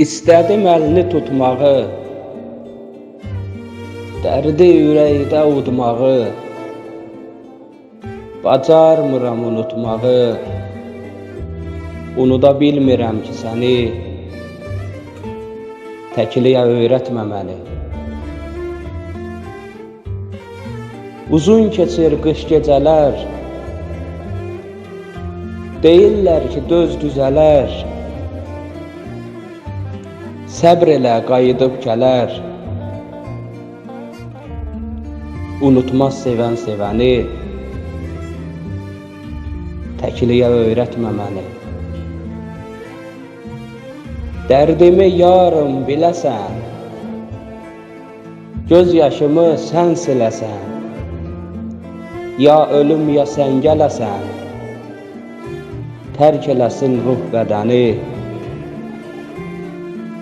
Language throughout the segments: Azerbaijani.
İstədim əlini tutmağı, dərdi ürəkdə udmağı, bacarmıram unutmağı, unuda bilmirəm ki səni, təkliyə öyrətmə məni. Uzun keçir qış gecələr, deyirlər ki döz düzələr, səbr elə qayıdıb gələr. Unutmaz sevən sevəni, təkliyə öyrətmə məni. Dərdimi yarım biləsən, göz yaşımı sən siləsən. Ya ölüm ya sən gələsən, tərk eləsin ruh bədəni,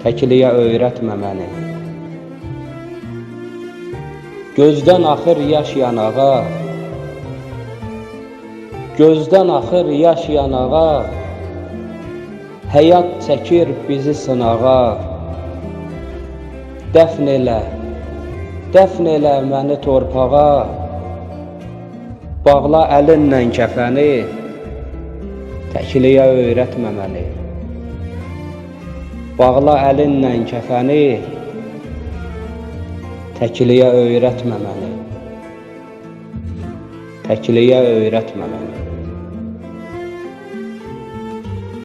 təkliyə öyrətmə məni. Gözdən axır yaş yanağa, gözdən axır yaş yanağa, həyat çəkir bizi sınağa. Dəfn elə, dəfn elə məni torpağa, bağla əlinlə kəfəni, təkliyə öyrətmə məni. Bağla əlinlə kəfəni, təkliyə öyrətmə məni. Təkliyə öyrətmə məni.